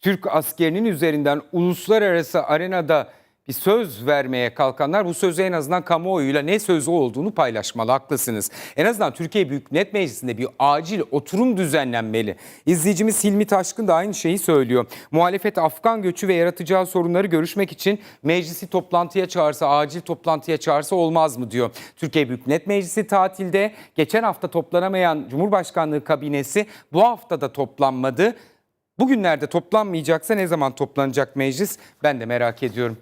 Türk askerinin üzerinden uluslararası arenada bir söz vermeye kalkanlar bu sözü en azından kamuoyuyla ne sözü olduğunu paylaşmalı. Haklısınız. En azından Türkiye Büyük Millet Meclisi'nde bir acil oturum düzenlenmeli. İzleyicimiz Hilmi Taşkın da aynı şeyi söylüyor. Muhalefet Afgan göçü ve yaratacağı sorunları görüşmek için meclisi toplantıya çağırsa, acil toplantıya çağırsa olmaz mı diyor. Türkiye Büyük Millet Meclisi tatilde geçen hafta toplanamayan Cumhurbaşkanlığı kabinesi bu hafta da toplanmadı. Bugünlerde toplanmayacaksa ne zaman toplanacak meclis? Ben de merak ediyorum.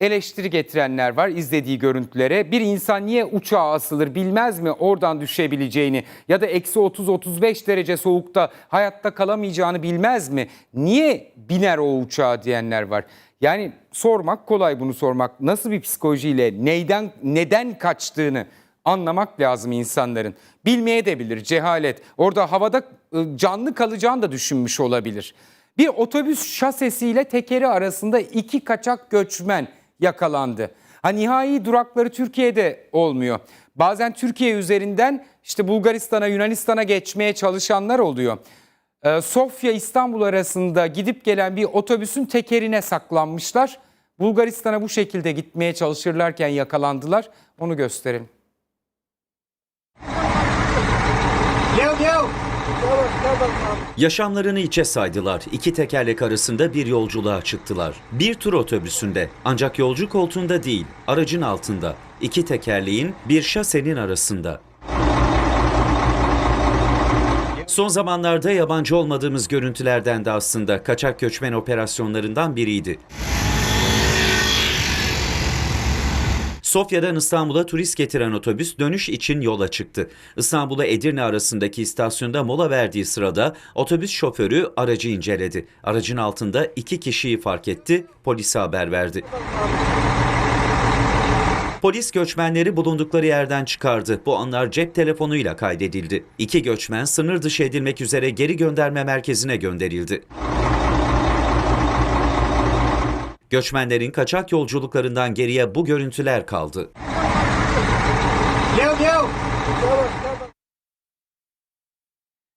Eleştiri getirenler var izlediği görüntülere. Bir insan niye uçağa asılır bilmez mi oradan düşebileceğini ya da eksi 30-35 derece soğukta hayatta kalamayacağını bilmez mi? Niye biner o uçağa diyenler var. Yani sormak kolay bunu sormak. Nasıl bir psikolojiyle neyden neden kaçtığını anlamak lazım insanların. Bilmeye de bilir cehalet. Orada havada ı, canlı kalacağını da düşünmüş olabilir. Bir otobüs şasesiyle tekeri arasında iki kaçak göçmen yakalandı. Ha nihai durakları Türkiye'de olmuyor. Bazen Türkiye üzerinden işte Bulgaristan'a, Yunanistan'a geçmeye çalışanlar oluyor. Ee, Sofya İstanbul arasında gidip gelen bir otobüsün tekerine saklanmışlar. Bulgaristan'a bu şekilde gitmeye çalışırlarken yakalandılar. Onu gösterelim. Yaşamlarını içe saydılar. İki tekerlek arasında bir yolculuğa çıktılar. Bir tur otobüsünde ancak yolcu koltuğunda değil, aracın altında. İki tekerleğin bir şasenin arasında. Son zamanlarda yabancı olmadığımız görüntülerden de aslında kaçak göçmen operasyonlarından biriydi. Sofya'dan İstanbul'a turist getiren otobüs dönüş için yola çıktı. İstanbul'a Edirne arasındaki istasyonda mola verdiği sırada otobüs şoförü aracı inceledi. Aracın altında iki kişiyi fark etti, polise haber verdi. Polis göçmenleri bulundukları yerden çıkardı. Bu anlar cep telefonuyla kaydedildi. İki göçmen sınır dışı edilmek üzere geri gönderme merkezine gönderildi. Göçmenlerin kaçak yolculuklarından geriye bu görüntüler kaldı. Leo, Leo.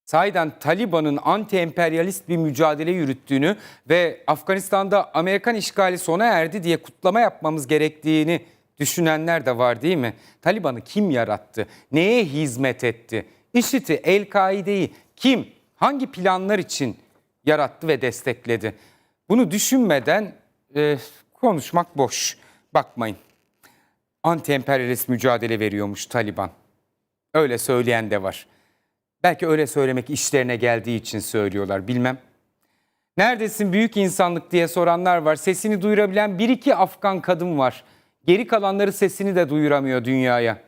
Sahiden Taliban'ın anti-emperyalist bir mücadele yürüttüğünü ve Afganistan'da Amerikan işgali sona erdi diye kutlama yapmamız gerektiğini düşünenler de var değil mi? Taliban'ı kim yarattı? Neye hizmet etti? IŞİD'i, El-Kaide'yi kim, hangi planlar için yarattı ve destekledi? Bunu düşünmeden e, konuşmak boş. Bakmayın. Anti-emperyalist mücadele veriyormuş Taliban. Öyle söyleyen de var. Belki öyle söylemek işlerine geldiği için söylüyorlar bilmem. Neredesin büyük insanlık diye soranlar var. Sesini duyurabilen bir iki Afgan kadın var. Geri kalanları sesini de duyuramıyor dünyaya.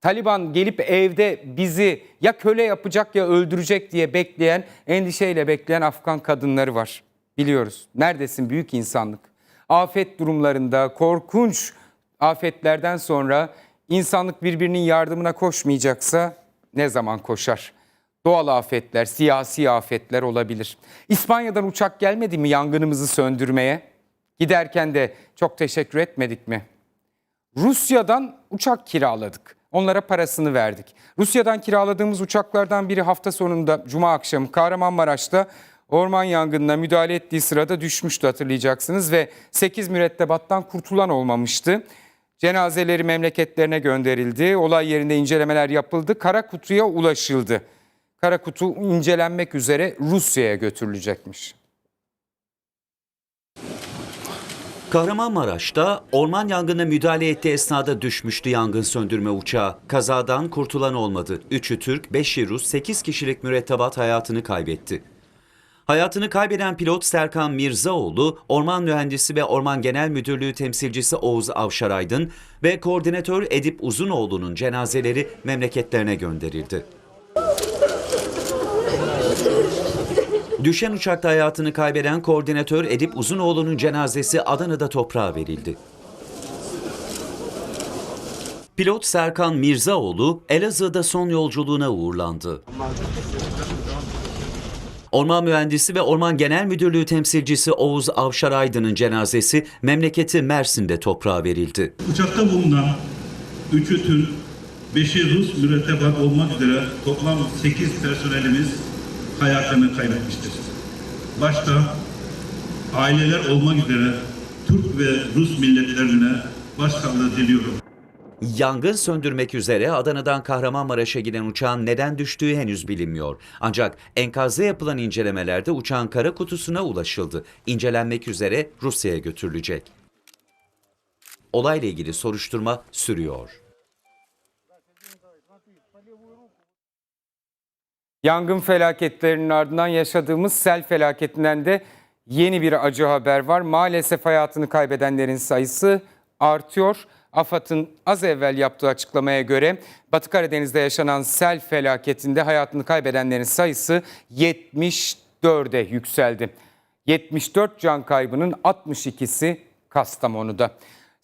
Taliban gelip evde bizi ya köle yapacak ya öldürecek diye bekleyen, endişeyle bekleyen Afgan kadınları var. Biliyoruz. Neredesin büyük insanlık? Afet durumlarında, korkunç afetlerden sonra insanlık birbirinin yardımına koşmayacaksa ne zaman koşar? Doğal afetler, siyasi afetler olabilir. İspanya'dan uçak gelmedi mi yangınımızı söndürmeye? Giderken de çok teşekkür etmedik mi? Rusya'dan uçak kiraladık. Onlara parasını verdik. Rusya'dan kiraladığımız uçaklardan biri hafta sonunda Cuma akşamı Kahramanmaraş'ta orman yangınına müdahale ettiği sırada düşmüştü hatırlayacaksınız ve 8 mürettebattan kurtulan olmamıştı. Cenazeleri memleketlerine gönderildi. Olay yerinde incelemeler yapıldı. Kara kutuya ulaşıldı. Kara kutu incelenmek üzere Rusya'ya götürülecekmiş. Kahramanmaraş'ta orman yangına müdahale ettiği esnada düşmüştü yangın söndürme uçağı. Kazadan kurtulan olmadı. Üçü Türk, 5'i Rus, 8 kişilik mürettebat hayatını kaybetti. Hayatını kaybeden pilot Serkan Mirzaoğlu, orman mühendisi ve Orman Genel Müdürlüğü temsilcisi Oğuz Avşaraydın ve koordinatör Edip Uzunoğlu'nun cenazeleri memleketlerine gönderildi. Düşen uçakta hayatını kaybeden koordinatör Edip Uzunoğlu'nun cenazesi Adana'da toprağa verildi. Pilot Serkan Mirzaoğlu Elazığ'da son yolculuğuna uğurlandı. Orman mühendisi ve Orman Genel Müdürlüğü temsilcisi Oğuz Avşar Aydın'ın cenazesi memleketi Mersin'de toprağa verildi. Uçakta bulunan 3'ü Türk, 5'i Rus mürettebat olmak üzere toplam 8 personelimiz hayatını kaybetmiştir. Başta aileler olmak üzere Türk ve Rus milletlerine başsağlığı diliyorum. Yangın söndürmek üzere Adana'dan Kahramanmaraş'a giden uçağın neden düştüğü henüz bilinmiyor. Ancak enkazda yapılan incelemelerde uçağın kara kutusuna ulaşıldı. İncelenmek üzere Rusya'ya götürülecek. Olayla ilgili soruşturma sürüyor. Yangın felaketlerinin ardından yaşadığımız sel felaketinden de yeni bir acı haber var. Maalesef hayatını kaybedenlerin sayısı artıyor. AFAD'ın az evvel yaptığı açıklamaya göre Batı Karadeniz'de yaşanan sel felaketinde hayatını kaybedenlerin sayısı 74'e yükseldi. 74 can kaybının 62'si Kastamonu'da.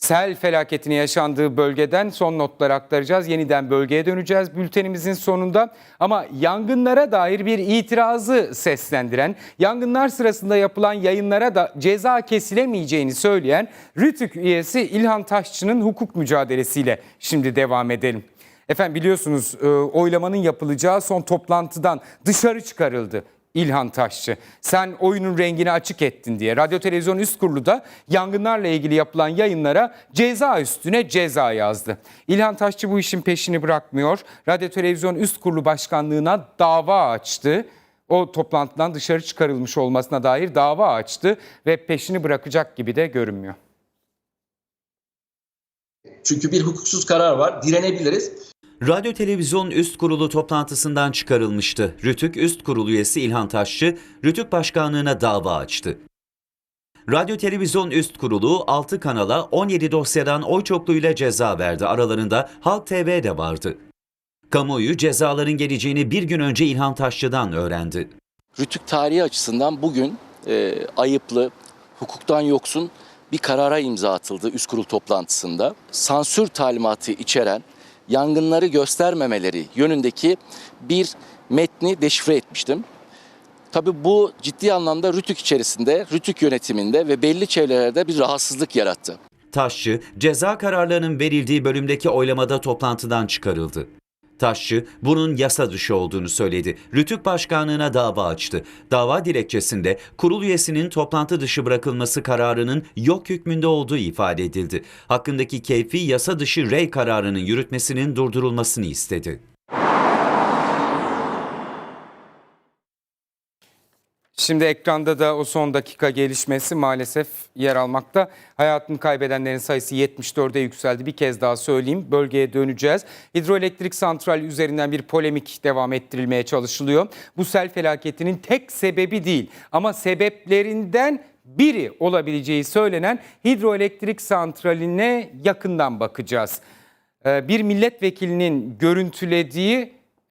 Sel felaketini yaşandığı bölgeden son notları aktaracağız. Yeniden bölgeye döneceğiz bültenimizin sonunda. Ama yangınlara dair bir itirazı seslendiren, yangınlar sırasında yapılan yayınlara da ceza kesilemeyeceğini söyleyen RTÜK üyesi İlhan Taşçı'nın hukuk mücadelesiyle şimdi devam edelim. Efendim biliyorsunuz e, oylamanın yapılacağı son toplantıdan dışarı çıkarıldı. İlhan Taşçı. Sen oyunun rengini açık ettin diye. Radyo Televizyon Üst Kurulu da yangınlarla ilgili yapılan yayınlara ceza üstüne ceza yazdı. İlhan Taşçı bu işin peşini bırakmıyor. Radyo Televizyon Üst Kurulu Başkanlığı'na dava açtı. O toplantıdan dışarı çıkarılmış olmasına dair dava açtı ve peşini bırakacak gibi de görünmüyor. Çünkü bir hukuksuz karar var. Direnebiliriz. Radyo Televizyon Üst Kurulu toplantısından çıkarılmıştı. Rütük Üst Kurulu üyesi İlhan Taşçı, Rütük Başkanlığı'na dava açtı. Radyo Televizyon Üst Kurulu 6 kanala 17 dosyadan oy çokluğuyla ceza verdi. Aralarında Halk TV de vardı. Kamuoyu cezaların geleceğini bir gün önce İlhan Taşçı'dan öğrendi. Rütük tarihi açısından bugün e, ayıplı, hukuktan yoksun bir karara imza atıldı üst kurul toplantısında. Sansür talimatı içeren yangınları göstermemeleri yönündeki bir metni deşifre etmiştim. Tabii bu ciddi anlamda Rütük içerisinde, Rütük yönetiminde ve belli çevrelerde bir rahatsızlık yarattı. Taşçı, ceza kararlarının verildiği bölümdeki oylamada toplantıdan çıkarıldı. Taşçı, bunun yasa dışı olduğunu söyledi. Rütük Başkanlığı'na dava açtı. Dava dilekçesinde kurul üyesinin toplantı dışı bırakılması kararının yok hükmünde olduğu ifade edildi. Hakkındaki keyfi yasa dışı rey kararının yürütmesinin durdurulmasını istedi. Şimdi ekranda da o son dakika gelişmesi maalesef yer almakta. Hayatını kaybedenlerin sayısı 74'e yükseldi. Bir kez daha söyleyeyim. Bölgeye döneceğiz. Hidroelektrik santrali üzerinden bir polemik devam ettirilmeye çalışılıyor. Bu sel felaketinin tek sebebi değil ama sebeplerinden biri olabileceği söylenen hidroelektrik santraline yakından bakacağız. Ee, Bir milletvekilinin görüntülediği